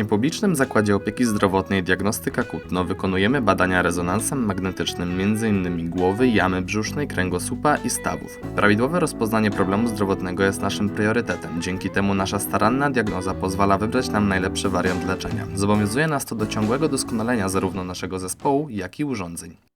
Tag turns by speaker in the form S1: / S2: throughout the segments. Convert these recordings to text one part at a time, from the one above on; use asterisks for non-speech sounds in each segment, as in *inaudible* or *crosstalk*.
S1: Niepublicznym Zakładzie Opieki Zdrowotnej Diagnostyka Kutno wykonujemy badania rezonansem magnetycznym m.in. głowy, jamy brzusznej, kręgosłupa i stawów. Prawidłowe rozpoznanie problemu zdrowotnego jest naszym priorytetem. Dzięki temu nasza staranna diagnoza pozwala wybrać nam najlepszy wariant leczenia. Zobowiązuje nas to do ciągłego doskonalenia zarówno naszego zespołu, jak i urządzeń.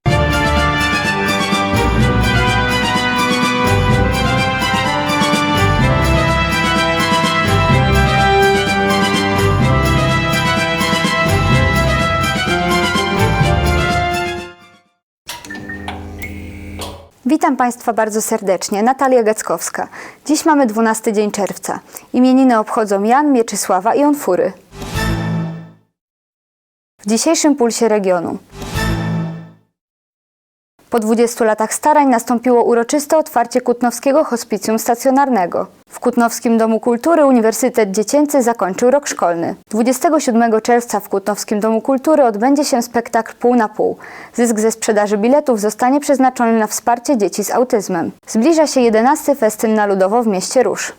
S2: Witam Państwa bardzo serdecznie. Natalia Gackowska. Dziś mamy 12 dzień czerwca. Imieniny obchodzą Jan, Mieczysława i Onfury. W dzisiejszym pulsie regionu. Po 20 latach starań nastąpiło uroczyste otwarcie Kutnowskiego Hospicjum Stacjonarnego. W Kutnowskim Domu Kultury Uniwersytet Dziecięcy zakończył rok szkolny. 27 czerwca w Kutnowskim Domu Kultury odbędzie się spektakl Pół na Pół. Zysk ze sprzedaży biletów zostanie przeznaczony na wsparcie dzieci z autyzmem. Zbliża się 11 festyn na Ludowo w mieście Róż.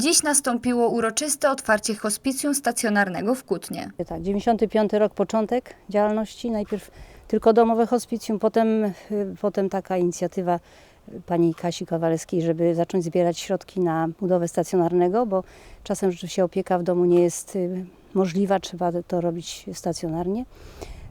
S2: Dziś nastąpiło uroczyste otwarcie hospicjum stacjonarnego w Kutnie.
S3: Tak, 95 rok początek działalności, najpierw tylko domowe hospicjum, potem, y, potem taka inicjatywa pani Kasi Kowalskiej, żeby zacząć zbierać środki na budowę stacjonarnego, bo czasem rzeczywiście opieka w domu nie jest y, możliwa, trzeba to robić stacjonarnie.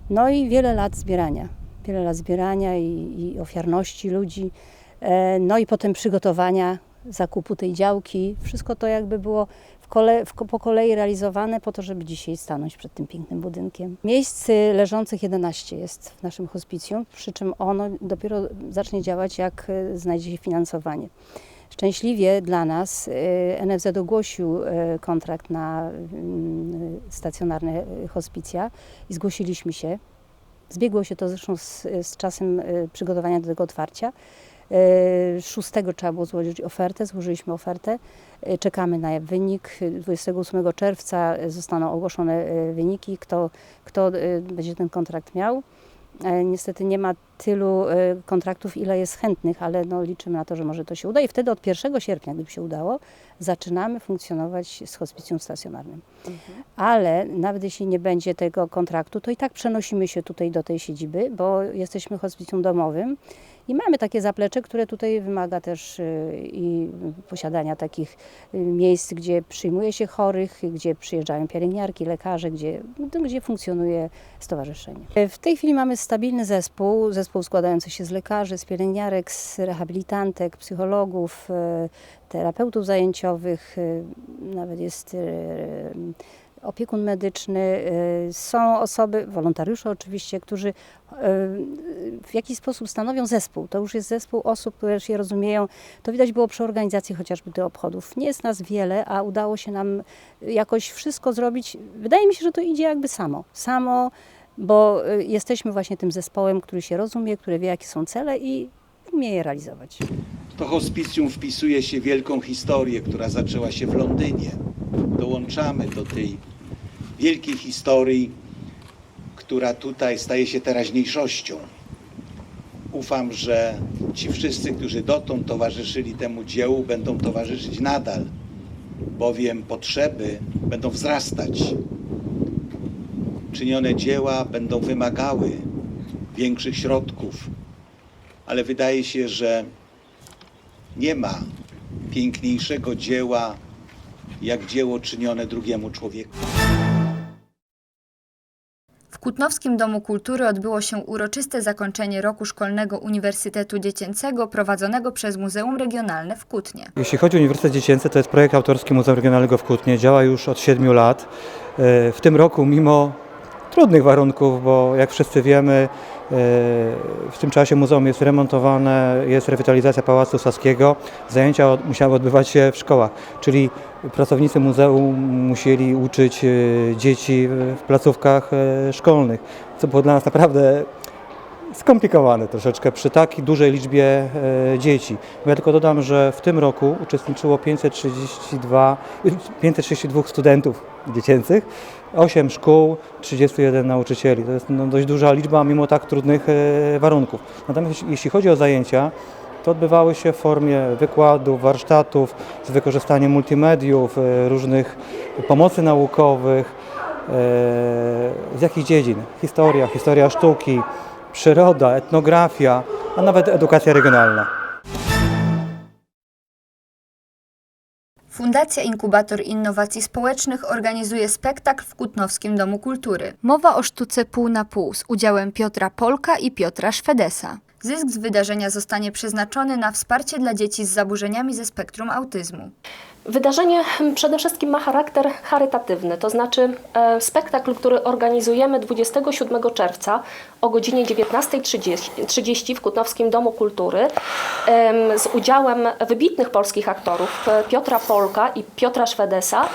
S3: No i wiele lat zbierania, wiele lat zbierania i, i ofiarności ludzi, e, no i potem przygotowania zakupu tej działki. Wszystko to jakby było kole, w, po kolei realizowane po to, żeby dzisiaj stanąć przed tym pięknym budynkiem. Miejsc leżących 11 jest w naszym hospicjum, przy czym ono dopiero zacznie działać, jak y, znajdzie się finansowanie. Szczęśliwie dla nas y, NFZ ogłosił y, kontrakt na mm, stacjonarne hospicja i zgłosiliśmy się. Zbiegło się to zresztą z, z czasem przygotowania do tego otwarcia. Y, 6 trzeba było złożyć ofertę, złożyliśmy ofertę. Y, Czekamy na wynik. 28 czerwca zostaną ogłoszone y, wyniki, kto, kto będzie ten kontrakt miał. E, Niestety nie ma tylu e, kontraktów, ile jest chętnych, ale no, liczymy na to, że może to się uda. I wtedy od 1 sierpnia, gdyby się udało, zaczynamy funkcjonować z hospicjum stacjonarnym. Ale nawet jeśli nie będzie tego kontraktu, to i tak przenosimy się tutaj do tej siedziby, bo jesteśmy hospicjum domowym i mamy takie zaplecze, które tutaj wymaga też y, i posiadania takich y, miejsc, gdzie przyjmuje się chorych, gdzie przyjeżdżają pielęgniarki, lekarze, gdzie, gdzie funkcjonuje stowarzyszenie. W tej chwili mamy stabilny zespół, zespół składający się z lekarzy, z pielęgniarek, z rehabilitantek, psychologów, y, terapeutów zajęciowych, y, nawet jest y, opiekun medyczny, są osoby, wolontariusze oczywiście, którzy w jakiś sposób stanowią zespół. To już jest zespół osób, które się rozumieją. To widać było przy organizacji chociażby tych obchodów. Nie jest nas wiele, a udało się nam jakoś wszystko zrobić. Wydaje mi się, że to idzie jakby samo. Samo, bo y, jesteśmy właśnie tym zespołem, który się rozumie, który wie, jakie są cele i umie je realizować.
S4: To hospicjum wpisuje się w wielką historię, która zaczęła się w Londynie. Dołączamy do tej wielkiej historii, która tutaj staje się teraźniejszością. Ufam, że ci wszyscy, którzy dotąd towarzyszyli temu dziełu, będą towarzyszyć nadal, bowiem potrzeby będą wzrastać. Czynione dzieła będą wymagały większych środków, ale wydaje się, że nie ma piękniejszego dzieła jak dzieło czynione drugiemu człowiekowi.
S2: W Kutnowskim Domu Kultury odbyło się uroczyste zakończenie roku szkolnego Uniwersytetu Dziecięcego prowadzonego przez Muzeum Regionalne w Kutnie.
S5: Jeśli chodzi o Uniwersytet Dziecięcy, to jest projekt autorski Muzeum Regionalnego w Kutnie. Działa już od 7 lat. E, W tym roku, mimo trudnych warunków, bo jak wszyscy wiemy, e, w tym czasie muzeum jest remontowane, jest rewitalizacja Pałacu Saskiego. Zajęcia musiały odbywać się w szkołach, czyli pracownicy muzeum musieli uczyć e, dzieci w placówkach e, szkolnych, co było dla nas naprawdę skomplikowane troszeczkę przy takiej dużej liczbie dzieci. Ja tylko dodam, że w tym roku uczestniczyło 532, 532 studentów dziecięcych, 8 szkół, 31 nauczycieli. To jest no, dość duża liczba mimo tak trudnych e, warunków. Natomiast jeśli- chodzi o zajęcia, to odbywały się w formie wykładów, warsztatów z wykorzystaniem multimediów, e, różnych pomocy naukowych, e, z jakich dziedzin? Historia, historia sztuki, przyroda, etnografia, a nawet edukacja regionalna.
S2: Fundacja Inkubator Innowacji Społecznych organizuje spektakl w Kutnowskim Domu Kultury. Mowa o sztuce pół na pół z udziałem Piotra Polka i Piotra Szwedesa. Zysk z wydarzenia zostanie przeznaczony na wsparcie dla dzieci z zaburzeniami ze spektrum autyzmu.
S6: Wydarzenie przede wszystkim ma charakter charytatywny, to znaczy e, spektakl, który organizujemy 27 czerwca o godzinie 19.30 w Kutnowskim Domu Kultury z udziałem wybitnych polskich aktorów e, Piotra Polka i Piotra Szwedesa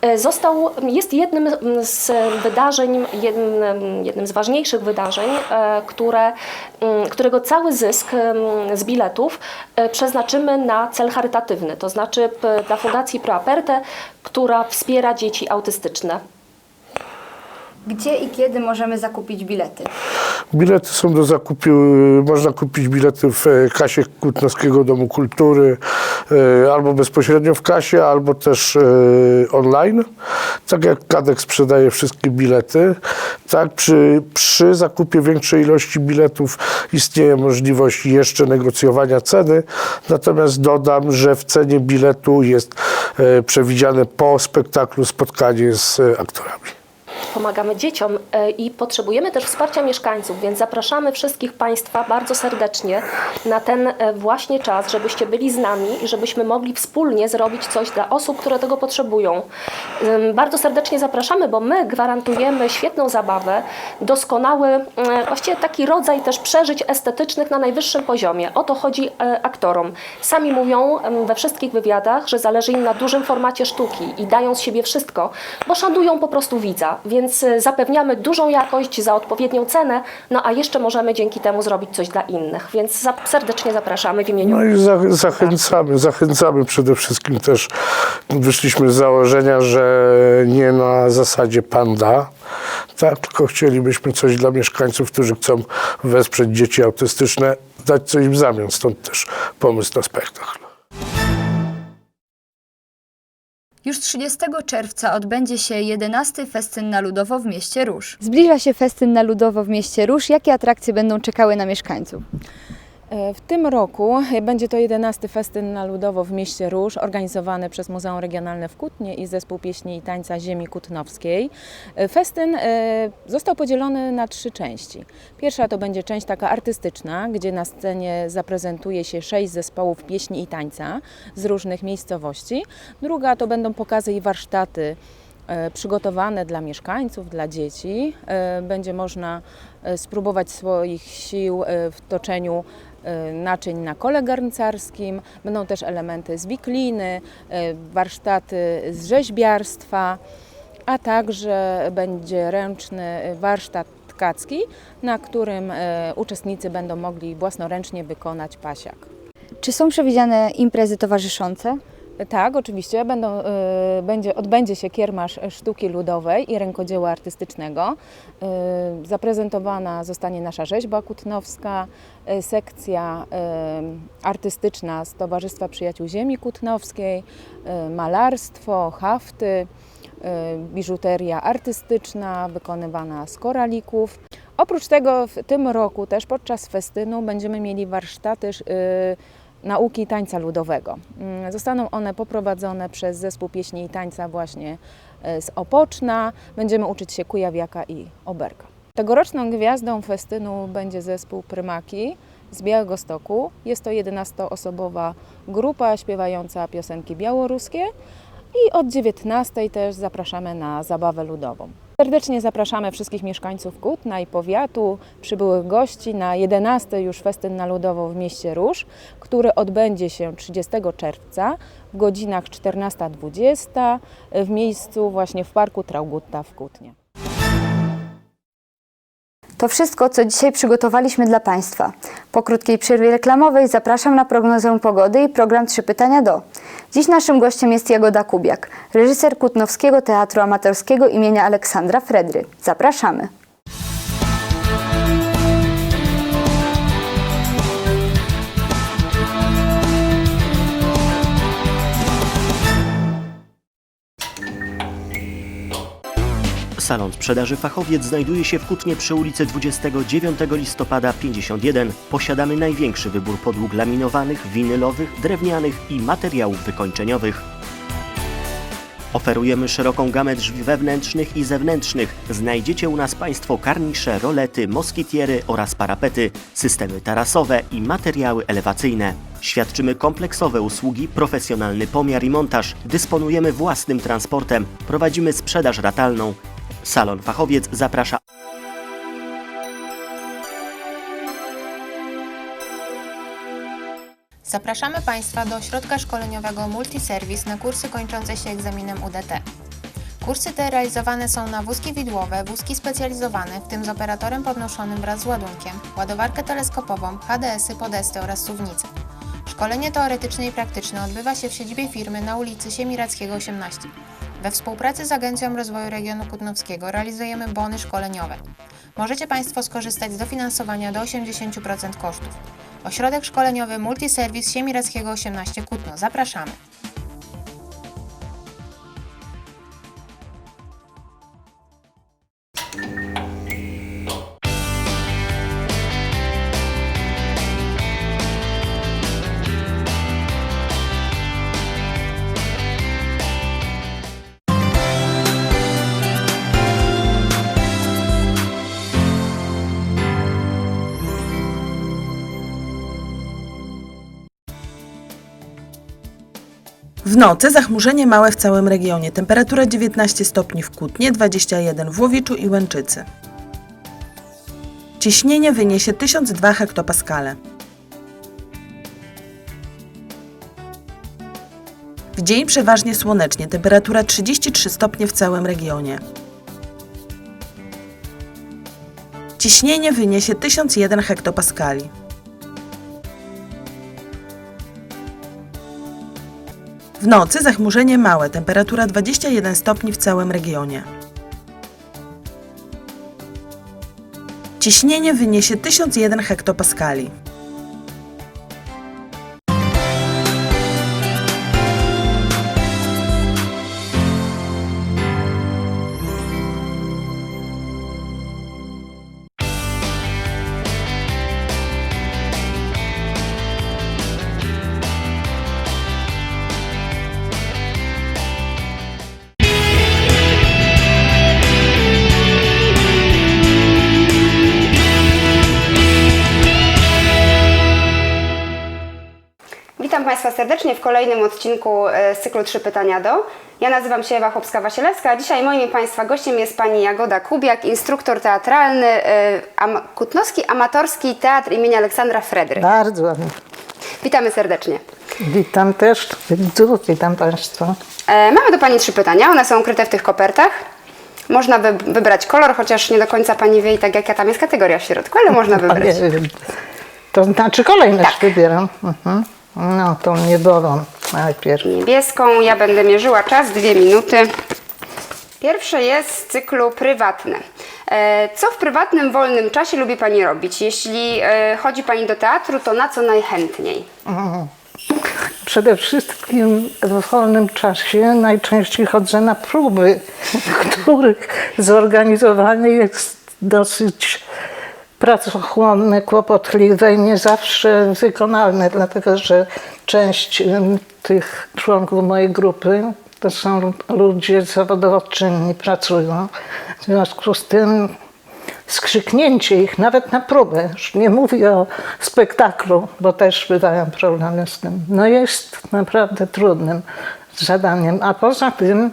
S6: e, został, jest jednym z wydarzeń, jednym, jednym z ważniejszych wydarzeń, które, mm, którego cały zysk em, z biletów przeznaczymy na cel charytatywny, to znaczy dla Fundacji Pro Aperte, która wspiera dzieci autystyczne.
S2: Gdzie i kiedy możemy zakupić bilety?
S7: Bilety są do zakupu, można kupić bilety w e, kasie Kutnowskiego Domu Kultury e, albo bezpośrednio w kasie, albo też e, online. Tak jak Kadek sprzedaje wszystkie bilety, tak przy, przy zakupie większej ilości biletów istnieje możliwość jeszcze negocjowania ceny. Natomiast dodam, że w cenie biletu jest przewidziane po spektaklu spotkanie z e, aktorami.
S6: Pomagamy dzieciom e, i potrzebujemy też wsparcia mieszkańców, więc zapraszamy wszystkich Państwa bardzo serdecznie na ten e, właśnie czas, żebyście byli z nami i żebyśmy mogli wspólnie zrobić coś dla osób, które tego potrzebują. Bardzo serdecznie zapraszamy, bo my gwarantujemy świetną zabawę, doskonały, e, właściwie taki rodzaj też przeżyć estetycznych na najwyższym poziomie. O to chodzi aktorom. Sami mówią we wszystkich wywiadach, że zależy im na dużym formacie sztuki i dają z siebie wszystko, bo szanują po prostu widza, więc e, zapewniamy dużą jakość za odpowiednią cenę, no a jeszcze możemy dzięki temu zrobić coś dla innych, więc za, serdecznie zapraszamy w imieniu
S7: No i za, zachęcamy, zachęcamy przede wszystkim też. Wyszliśmy z założenia, że nie na zasadzie panda, tak, tylko chcielibyśmy coś dla mieszkańców, którzy chcą wesprzeć dzieci autystyczne, dać coś w zamian. Stąd też pomysł na spektakl.
S2: Już 30 czerwca odbędzie się 11. festyn na Ludowo w mieście Róż. Zbliża się festyn na Ludowo w mieście Róż. Jakie atrakcje będą czekały na mieszkańców?
S8: E, W tym roku będzie to 11 festyn na Ludowo w mieście Róż, organizowany przez Muzeum Regionalne w Kutnie i Zespół Pieśni i Tańca Ziemi Kutnowskiej. E, Festyn e, został podzielony na trzy części. Pierwsza to będzie część taka artystyczna, gdzie na scenie zaprezentuje się sześć zespołów pieśni i tańca z różnych miejscowości. Druga to będą pokazy i warsztaty przygotowane dla mieszkańców, dla dzieci. Będzie można spróbować swoich sił w toczeniu naczyń na kole garncarskim. Będą też elementy z wikliny, e, warsztaty z rzeźbiarstwa, a także będzie ręczny warsztat tkacki, na którym e, uczestnicy będą mogli własnoręcznie wykonać pasiak.
S2: Czy są przewidziane imprezy towarzyszące?
S8: Tak, oczywiście. Będą, y, będzie, odbędzie się kiermasz sztuki ludowej i rękodzieła artystycznego. Y, zaprezentowana zostanie nasza rzeźba kutnowska, y, sekcja y, artystyczna z Towarzystwa Przyjaciół Ziemi Kutnowskiej, y, malarstwo, hafty, y, biżuteria artystyczna wykonywana z koralików. Oprócz tego w tym roku też podczas festynu będziemy mieli warsztaty y, nauki tańca ludowego. Mm, Zostaną one poprowadzone przez zespół pieśni i tańca właśnie e, z Opoczna. Będziemy uczyć się kujawiaka i oberka. Tegoroczną gwiazdą festynu będzie zespół Prymaki z Białegostoku. Jest to 11-osobowa grupa śpiewająca piosenki białoruskie i od 19 też zapraszamy na zabawę ludową. Serdecznie zapraszamy wszystkich mieszkańców Kutna i powiatu, przybyłych gości na 11 już festyn na Ludowo w mieście Róż, który odbędzie się 30 czerwca w godzinach 14.20 w miejscu właśnie w Parku Traugutta w Kutnie.
S2: To wszystko, co dzisiaj przygotowaliśmy dla Państwa. Po krótkiej przerwie reklamowej zapraszam na prognozę pogody i program Trzy Pytania do. Dziś naszym gościem jest Jagoda Kubiak, reżyser Kutnowskiego Teatru Amatorskiego imienia Aleksandra Fredry. Zapraszamy.
S9: Salon sprzedaży Fachowiec znajduje się w Kutnie przy ulicy 29 listopada 51. Posiadamy największy wybór podłóg laminowanych, winylowych, drewnianych i materiałów wykończeniowych. Oferujemy szeroką gamę drzwi wewnętrznych i zewnętrznych. Znajdziecie u nas Państwo karnisze, rolety, moskitiery oraz parapety, systemy tarasowe i materiały elewacyjne. Świadczymy kompleksowe usługi, profesjonalny pomiar i montaż. Dysponujemy własnym transportem. Prowadzimy sprzedaż ratalną. Salon Fachowiec zaprasza
S10: Zapraszamy Państwa do ośrodka szkoleniowego Multiserwis na kursy kończące się egzaminem UDT. Kursy te realizowane są na wózki widłowe, wózki specjalizowane, w tym z operatorem podnoszonym wraz z ładunkiem, ładowarkę teleskopową, HDS-y, podesty oraz suwnice. Szkolenie teoretyczne i praktyczne odbywa się w siedzibie firmy na ulicy Siemirackiego 18. We współpracy z Agencją Rozwoju Regionu Kutnowskiego realizujemy bony szkoleniowe. Możecie Państwo skorzystać z dofinansowania do 80% kosztów. Ośrodek szkoleniowy Multiserwis Siemirackiego 18 Kutno. Zapraszamy.
S11: W nocy zachmurzenie małe w całym regionie. Temperatura 19 stopni w Kutnie, 21 w Łowiczu i Łęczycy. Ciśnienie wyniesie 1002 hektopaskale. W dzień przeważnie słonecznie, temperatura 33 stopnie w całym regionie. Ciśnienie wyniesie 1001 hektopaskali. W nocy zachmurzenie małe, temperatura 21 stopni w całym regionie. Ciśnienie wyniesie 1001 hektopaskali.
S12: Państwa serdecznie w kolejnym odcinku e, z cyklu Trzy pytania do. Ja nazywam się Ewa Chłopska-Wasielewska, a dzisiaj moim Państwa gościem jest Pani Jagoda Kubiak, instruktor teatralny e, am, Kutnowski Amatorski Teatr imienia Aleksandra Fredry.
S13: Bardzo ładnie.
S12: Witamy serdecznie.
S13: Witam też witam Państwa.
S12: E, mamy do Pani trzy pytania, one są ukryte w tych kopertach. Można wy, wybrać kolor, chociaż nie do końca Pani wie i tak jaka tam jest kategoria w środku, ale można *laughs* wybrać.
S13: To znaczy kolejność
S12: Tak.
S13: wybieram. Mhm. No to nie bolą najpierw.
S12: Niebieską, ja będę mierzyła czas, dwie minuty. Pierwsze jest z cyklu prywatne. E, Co w prywatnym, wolnym czasie lubi Pani robić? Jeśli e, chodzi Pani do teatru, to na co najchętniej?
S13: Przede wszystkim w wolnym czasie najczęściej chodzę na próby, *laughs* których zorganizowanie jest dosyć pracochłonne, kłopotliwe i nie zawsze wykonalne, dlatego że część tych członków mojej grupy to są ludzie zawodowo czynni, pracują. W związku z tym skrzyknięcie ich nawet na próbę, już nie mówię o spektaklu, bo też bywają problemy z tym, no jest naprawdę trudnym zadaniem. A poza tym,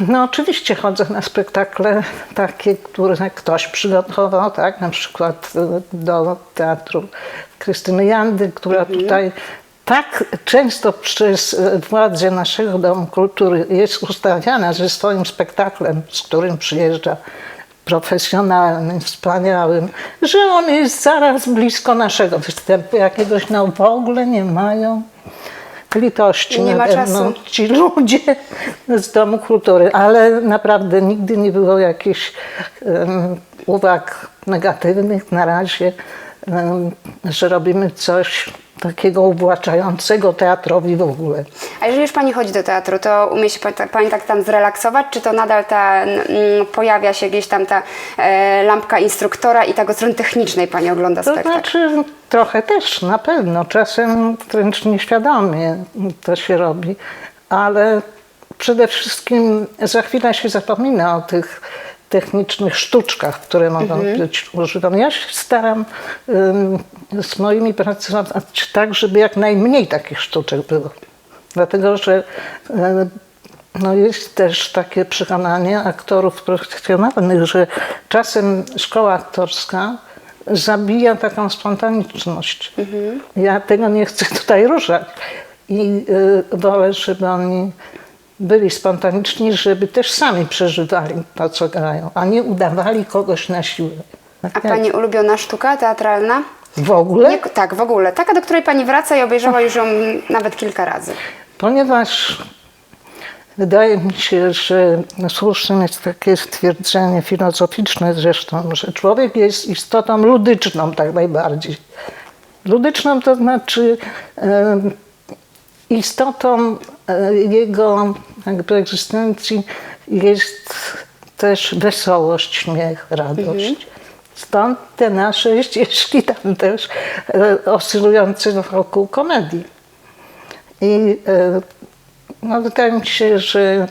S13: no oczywiście chodzę na spektakle takie, które ktoś przygotował, tak, na przykład e, do teatru Krystyny Jandy, która tutaj tak często przez e, władze naszego Domu Kultury jest ustawiana ze swoim spektaklem, z którym przyjeżdża profesjonalnym, wspaniałym, że on jest zaraz blisko naszego występu. Jakiegoś no w ogóle nie mają litości
S12: Nie ma czasu.
S13: ci ludzie z Domu Kultury, ale naprawdę nigdy nie było jakichś em, uwag negatywnych na razie. Em, że robimy coś takiego uwłaczającego teatrowi w ogóle.
S12: A jeżeli już Pani chodzi do teatru, to umie się pa- Pani tak tam zrelaksować, czy to nadal ta, pojawia się gdzieś tam ta e, lampka instruktora i tak od strony technicznej Pani ogląda
S13: To
S12: spektakl?
S13: znaczy trochę też, na pewno. Czasem wręcz nieświadomie to się robi, ale przede wszystkim za chwilę się zapomina o tych technicznych sztuczkach, które mogą być używane. Ja się staram ym, z moimi pracować tak, żeby jak najmniej takich sztuczek było. Dlatego, że y, no jest też takie przekonanie aktorów profesjonalnych, że czasem szkoła aktorska zabija taką spontaniczność. Ja tego nie chcę tutaj ruszać. I y, wolę, żeby oni byli spontaniczni, żeby też sami przeżywali to, co grają, a nie udawali kogoś na siłę.
S12: A Pani ulubiona sztuka teatralna?
S13: W ogóle?
S12: Nie, tak, w ogóle. Taka, do której Pani wraca i obejrzała już ją nawet kilka razy.
S13: Ponieważ wydaje mi się, że słuszne jest takie stwierdzenie filozoficzne zresztą, że człowiek jest istotą ludyczną tak najbardziej. Ludyczną to znaczy istotą e, jego jakby egzystencji jest też wesołość, śmiech, radość. Stąd te nasze ścieżki tam też e, oscylujące wokół komedii. I e, no, wydaje mi się, że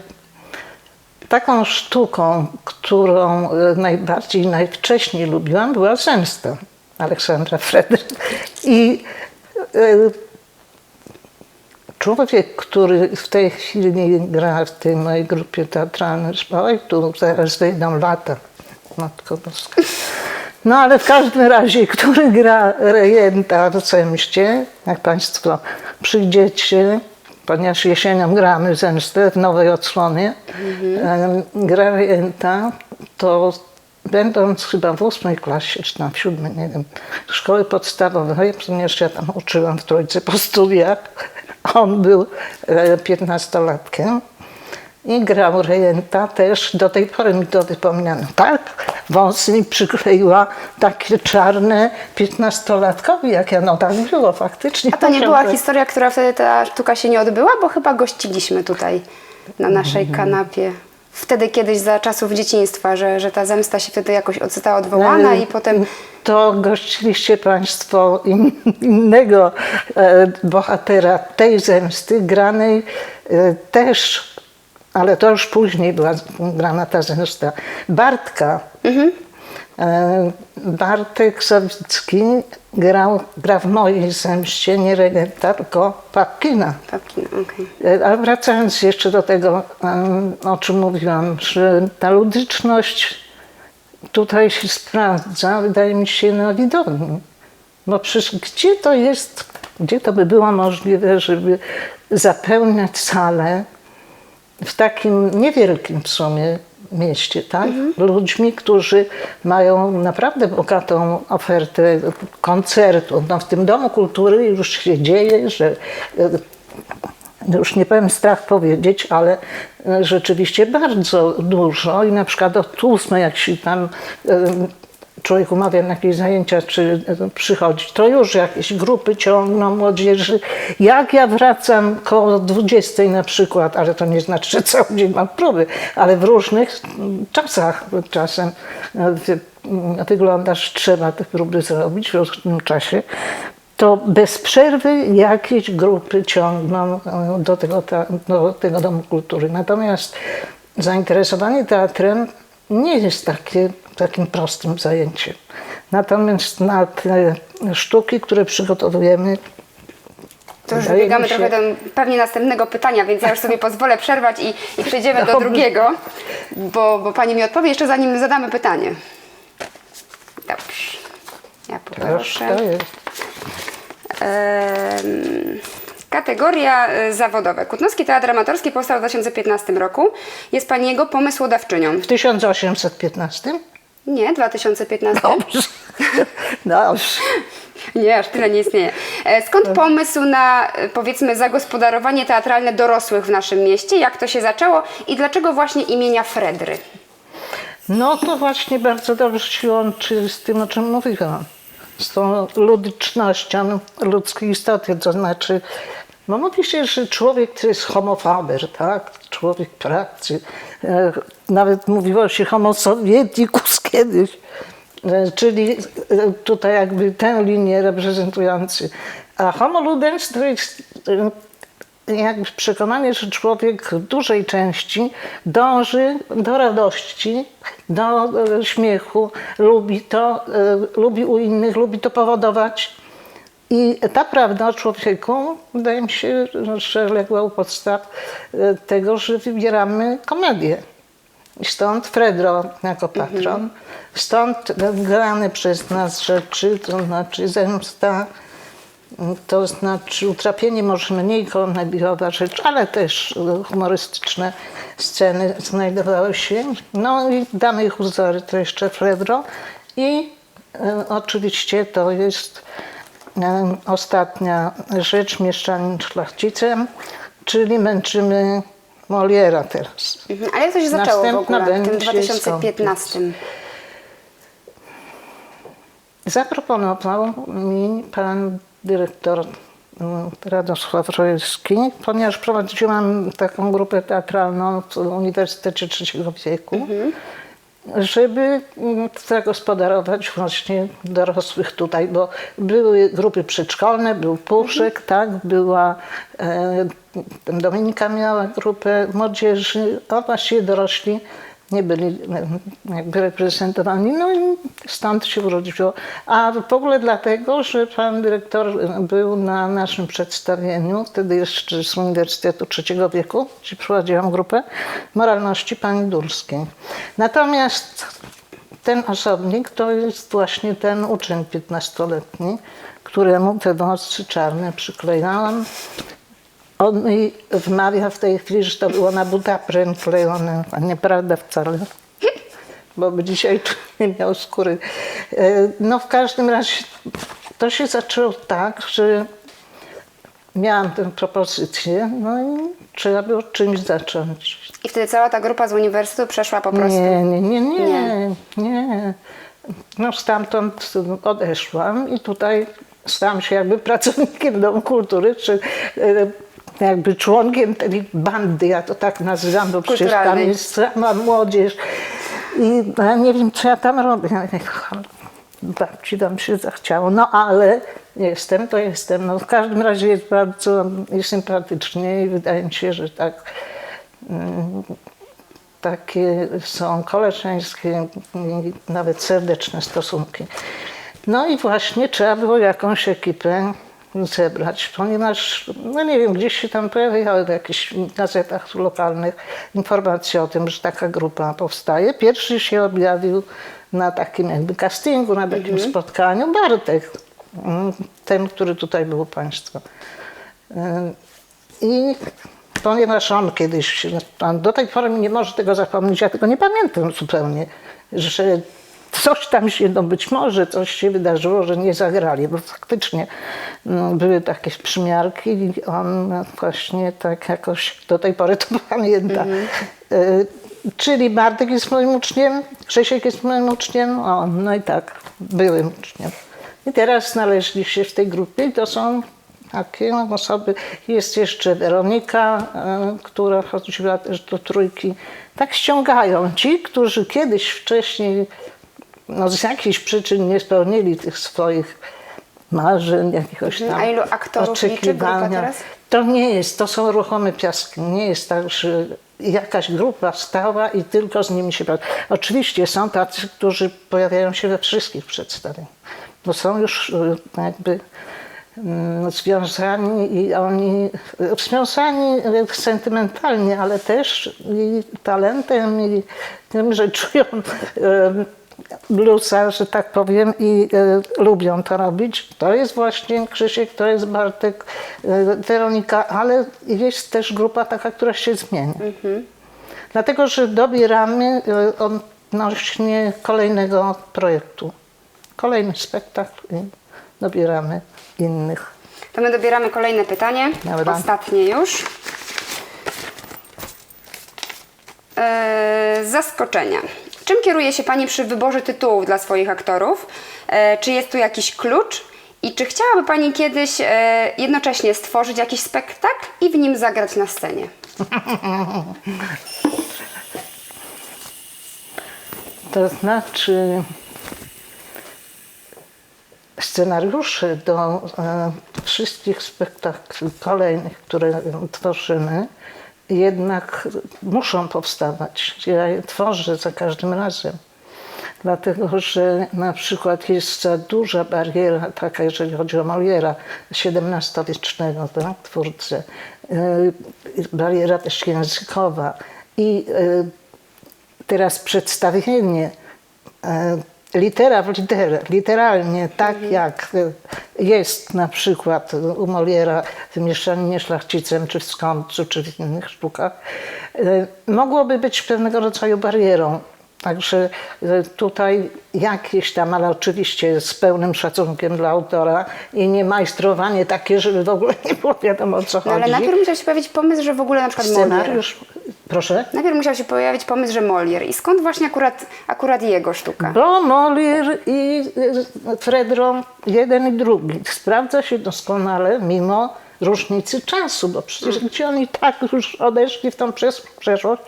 S13: taką sztuką, którą najbardziej, najwcześniej lubiłam, była Zemsta Aleksandra Fredry. I człowiek, który w tej chwili gra w tej mojej grupie teatralnej, oj, tu zaraz wejdą lata, Matko Boska. No ale w każdym razie, który gra rejenta w Zemście, jak Państwo przyjdziecie, ponieważ jesienią gramy Zemstę w nowej odsłonie, em, gra rejenta, to będąc chyba w ósmej klasie, czy tam w siódmej, nie wiem, szkoły podstawowej, ponieważ ja tam uczyłam w Trójce po studiach, on był e, piętnastolatkiem i grał rejenta też, do tej pory mi to wypomina, no tak, wąsy mi przykleiła takie czarne piętnastolatkowi, jak ja, no tak było faktycznie.
S12: A to nie była historia, która wtedy ta sztuka się nie odbyła, bo chyba gościliśmy tutaj na naszej kanapie. Wtedy kiedyś za czasów dzieciństwa, że, że ta zemsta się wtedy jakoś została odwołana i potem
S13: To gościliście Państwo in, innego e, bohatera tej zemsty, granej e, też, ale to już później była grana ta zemsta, Bartka. E, Bartek Sawicki grał, gra w mojej zemście nie regenta, tylko Papkina.
S12: Papkin, okej.
S13: E, Ale wracając jeszcze do tego, o czym mówiłam, że ta ludyczność tutaj się sprawdza, wydaje mi się, na widowni. Bo przecież gdzie to jest, gdzie to by było możliwe, żeby zapełniać salę w takim niewielkim w sumie mieście, tak? Ludźmi, którzy mają naprawdę bogatą ofertę koncertów. No, w tym Domu Kultury już się dzieje, że e, już nie powiem strach powiedzieć, ale e, rzeczywiście bardzo dużo i na przykład od ósmej, jak się tam e, człowiek umawia na jakieś zajęcia, czy e, przychodzi, to już jakieś grupy ciągną młodzieży. Jak ja wracam koło 20 na przykład, ale to nie znaczy, że cały dzień mam próby, ale w różnych mm, czasach czasem mm, wyglądasz, trzeba te próby zrobić w różnym czasie to bez przerwy jakieś grupy ciągną e, do tego, te- do tego Domu Kultury. Natomiast zainteresowanie teatrem nie jest takie, takim prostym zajęciem. Natomiast na te sztuki, które przygotowujemy,
S12: to już
S13: wydaje
S12: biegamy
S13: mi się-
S12: trochę do pewnie następnego pytania, więc ja już sobie pozwolę przerwać i, i przejdziemy do drugiego, bo, bo Pani mi odpowie jeszcze zanim zadamy pytanie. Dobrze. Ja
S13: to
S12: poproszę. Kategoria e, zawodowe. Kutnowski Teatr Amatorski powstał w 2015 roku. Jest Pani jego pomysłodawczynią.
S13: W 1815?
S12: Nie, 2015.
S13: Dobrze. *laughs* Dobrze.
S12: Nie, aż tyle nie istnieje. E, Skąd pomysł na, e, powiedzmy, zagospodarowanie teatralne dorosłych w naszym mieście? Jak to się zaczęło i dlaczego właśnie imienia Fredry?
S13: No to właśnie bardzo dobrze się łączy z tym, o czym mówiłam. Z tą ludycznością ludzkiej istoty, to znaczy, no mówi się, że człowiek to jest homo faber, tak? Człowiek pracy. E, Nawet mówiło się homo sovieticus kiedyś, E, czyli e, tutaj jakby tę linię reprezentujący. A homo ludens to jest jakby przekonanie, że człowiek w dużej części dąży do radości, do e, śmiechu, lubi to, e, lubi u innych, lubi to powodować. I ta prawda o człowieku, wydaje mi się, że legła u podstaw e, tego, że wybieramy komedię. Stąd Fredro jako patron, stąd grane przez nas rzeczy, to znaczy zemsta, to znaczy utrapienie może mniej komediowa rzecz, ale też humorystyczne sceny znajdowały się. No i damy ich uzory to jeszcze Fredro. I e, oczywiście to jest e, ostatnia rzecz, mieszczanin szlachcicem, czyli męczymy Moliera teraz.
S12: Mhm. Ale jak to się zaczęło w
S13: Następna
S12: ogóle w tym
S13: będzie
S12: 2015?
S13: Zaproponował mi pan dyrektor mm, Radosław Rojewski, ponieważ prowadziłam taką grupę teatralną w Uniwersytecie Trzeciego Wieku, żeby mm, zagospodarować właśnie dorosłych tutaj, bo były grupy przedszkolne, był Puszek, tak, była e, Dominika miała grupę młodzieży, a właściwie dorośli nie byli jakby reprezentowani. No i stąd się urodziło. A w ogóle dlatego, że pan dyrektor był na naszym przedstawieniu, wtedy jeszcze z Uniwersytetu Trzeciego Wieku, gdzie prowadziłam grupę moralności pani Dulskiej. Natomiast ten osobnik to jest właśnie ten uczeń 15-letni, któremu te włosy czarne przyklejałam. On mi wmawia w tej chwili, że to było na buta klejone, a nieprawda wcale. Bo by dzisiaj tu nie miał skóry. E, No w każdym razie to się zaczęło tak, że miałam tę propozycję, no i trzeba było czymś zacząć.
S12: I wtedy cała ta grupa z uniwersytetu przeszła po prostu.
S13: Nie, nie, nie, nie,
S12: Nie.
S13: nie. No stamtąd odeszłam i tutaj stałam się jakby pracownikiem Domu Kultury, czy e, jakby członkiem tej bandy, ja to tak nazywam, bo przecież tam jest sama młodzież. I no, ja nie wiem, co ja tam robię. Babci tam się zachciało, no ale jestem, to jestem. No, w każdym razie jest bardzo i sympatycznie i wydaje mi się, że tak mm, takie są koleżeńskie nawet serdeczne stosunki. No i właśnie trzeba było jakąś ekipę zebrać, ponieważ, no nie wiem, gdzieś się tam pojawiały w jakichś gazetach lokalnych informacje o tym, że taka grupa powstaje. Pierwszy się objawił na takim jakby castingu, na takim spotkaniu Bartek, mm, ten, który tutaj był u Państwa. Ym, I ponieważ on kiedyś, on do tej pory nie może tego zapomnieć, ja tego nie pamiętam zupełnie, że coś tam się, no być może coś się wydarzyło, że nie zagrali, bo faktycznie no, były takie przymiarki i on właśnie tak jakoś do tej pory to *laughs* pamięta. Y, Czyli Bartek jest moim uczniem, Grzesiek jest moim uczniem, on, no i tak, byłym uczniem. I teraz znaleźli się w tej grupie i to są takie no, osoby. Jest jeszcze Weronika, e, która chodziła też do trójki. Tak ściągają ci, którzy kiedyś wcześniej no, z jakichś przyczyn nie spełnili tych swoich marzeń, jakiegoś tam.
S12: A ilu aktorów liczy grupa
S13: oczekiwania.
S12: teraz?
S13: To nie jest, to są ruchome piaski. Nie jest tak, że jakaś grupa stała i tylko z nimi się pracuje. Oczywiście są tacy, którzy pojawiają się we wszystkich przedstawieniach, bo są już e, jakby mm, związani i oni e, związani e, sentymentalnie, ale też i talentem i tym, że czują bluesa, że tak powiem, i e, lubią to robić. To jest właśnie Krzysiek, to jest Bartek, e, Weronika, ale jest też grupa taka, która się zmienia. Dlatego, że dobieramy e, odnośnie kolejnego projektu. Kolejny spektakl i dobieramy innych.
S12: To my dobieramy kolejne pytanie.
S13: Dobra.
S12: Ostatnie już. Zaskoczenia. Czym kieruje się Pani przy wyborze tytułów dla swoich aktorów? E, czy jest tu jakiś klucz? I czy chciałaby Pani kiedyś e, jednocześnie stworzyć jakiś spektakl i w nim zagrać na scenie?
S13: To znaczy scenariusze do e, wszystkich spektakli kolejnych, które tworzymy, jednak muszą powstawać. Ja je tworzę za każdym razem. Dlatego, że na przykład jest za duża bariera, taka jeżeli chodzi o Moliera XVII-wiecznego tak, twórcę, e, bariera też językowa i e, teraz przedstawienie e, litera w literę, literalnie tak jak e, jest na przykład u Moliera w Mieszaninie Szlachcicem, czy w Skąpcu, czy w innych sztukach, e, mogłoby być pewnego rodzaju barierą. Także e, tutaj jakieś tam, ale oczywiście z pełnym szacunkiem dla autora i nie majstrowanie takie, żeby w ogóle *laughs* nie było wiadomo o co
S12: No,
S13: chodzi.
S12: ale najpierw musiał się pojawić pomysł, że w ogóle na przykład Molière.
S13: Proszę?
S12: Najpierw musiał się pojawić pomysł, że Molière. I skąd właśnie akurat, akurat jego sztuka?
S13: Bo Molière i Fredro, jeden i drugi, sprawdza się doskonale mimo różnicy czasu, bo przecież gdzie oni tak już odeszli w tą przes- przeszłość,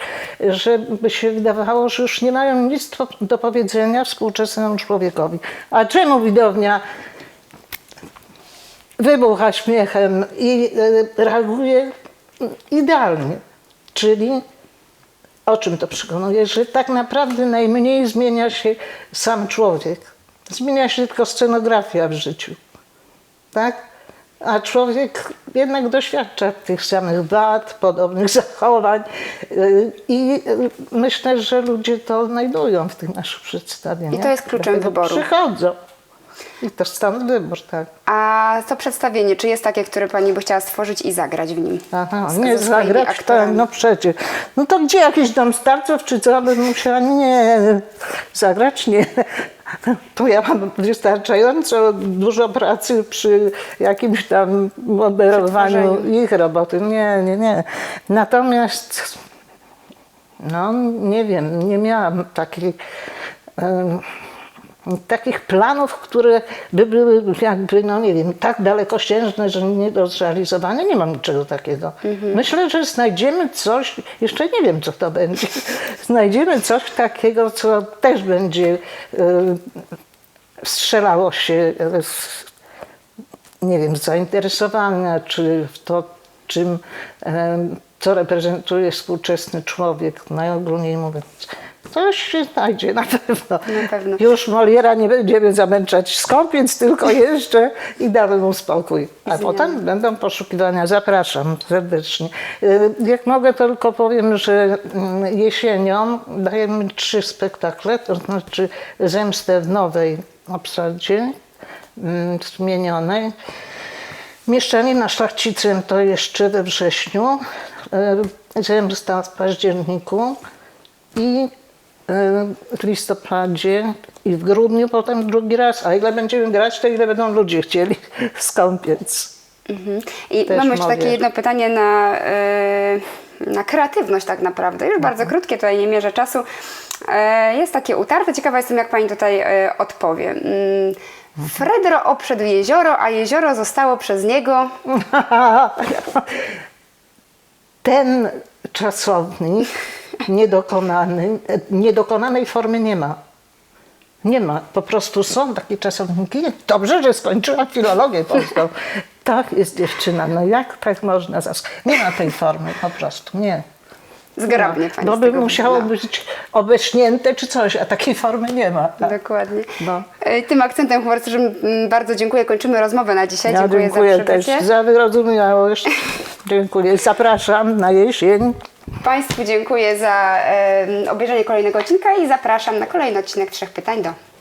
S13: że by się wydawało, że już nie mają nic do, powiedzenia współczesnemu człowiekowi. A czemu widownia wybucha śmiechem i y, reaguje idealnie? Czyli o czym to przekonuje? Że tak naprawdę najmniej zmienia się sam człowiek. Zmienia się tylko scenografia w życiu. Tak? A człowiek jednak doświadcza tych samych wad, podobnych *laughs* zachowań yy, i myślę, że ludzie to odnajdują w tych naszych przedstawieniach.
S12: I to jest kluczem wyboru.
S13: Przychodzą. I to stąd wybór, tak.
S12: A to przedstawienie, czy jest takie, które Pani by chciała stworzyć i zagrać w nim?
S13: Aha,
S12: Z-
S13: nie zagrać, tak, no przecież. No to gdzie jakiś dom starców, czy co bym musiała? Nie, zagrać nie. *laughs* To ja mam wystarczająco dużo pracy przy jakimś tam moderowaniu ich roboty. Nie, nie, nie. Natomiast, no nie wiem, nie miałam takiej... em, takich planów, które by były jakby, no nie wiem, tak dalekosiężne, że nie do zrealizowania. Nie mam niczego takiego. Myślę, że znajdziemy coś, jeszcze nie wiem, co to będzie, *laughs* znajdziemy coś takiego, co też będzie e, strzelało się z, nie wiem, z zainteresowania, czy w to, czym, e, co reprezentuje współczesny człowiek, najogólniej mówiąc. Coś się znajdzie na pewno.
S12: Na pewno.
S13: Już Moliera nie będziemy zamęczać skąpiec, tylko *laughs* jeszcze i damy mu spokój. A potem będą poszukiwania. Zapraszam serdecznie. Y, Jak mogę, to tylko powiem, że mm, jesienią dajemy trzy spektakle, to znaczy Zemstę w nowej obsadzie, mm, zmienionej. Mieszczanie na Szlachcicym to jeszcze we wrześniu, y, Zemsta w październiku i w listopadzie i w grudniu potem drugi raz. A ile będziemy grać, to ile będą ludzie chcieli skąpiec.
S12: Mhm. I
S13: Też
S12: mam jeszcze
S13: mogę.
S12: takie jedno pytanie na, e, na kreatywność tak naprawdę. Już bardzo krótkie, tutaj nie mierzę czasu. E, Jest takie utarte, ciekawa jestem jak Pani tutaj e, odpowie. Mm, Fredro obszedł jezioro, a jezioro zostało przez niego... *laughs*
S13: Ten czasownik niedokonany, niedokonanej formy nie ma. Nie ma. Po prostu są takie czasowniki. Dobrze, że skończyła filologię polską. *laughs* Tak jest dziewczyna. No jak tak można zas... Nie ma tej formy po prostu. Nie.
S12: Zgrabnie
S13: No
S12: z
S13: by musiało
S12: wybrnęła.
S13: być obesznięte czy coś, a takiej formy nie ma. Tak.
S12: Dokładnie.
S13: No.
S12: E, Tym akcentem humorystycznym bardzo dziękuję. Kończymy rozmowę na dzisiaj.
S13: Ja
S12: dziękuję,
S13: dziękuję
S12: za
S13: też
S12: przybycie.
S13: za wyrozumiałość. Dziękuję. Zapraszam na jesień.
S12: Państwu dziękuję za e, obejrzenie kolejnego odcinka i zapraszam na kolejny odcinek Trzech Pytań do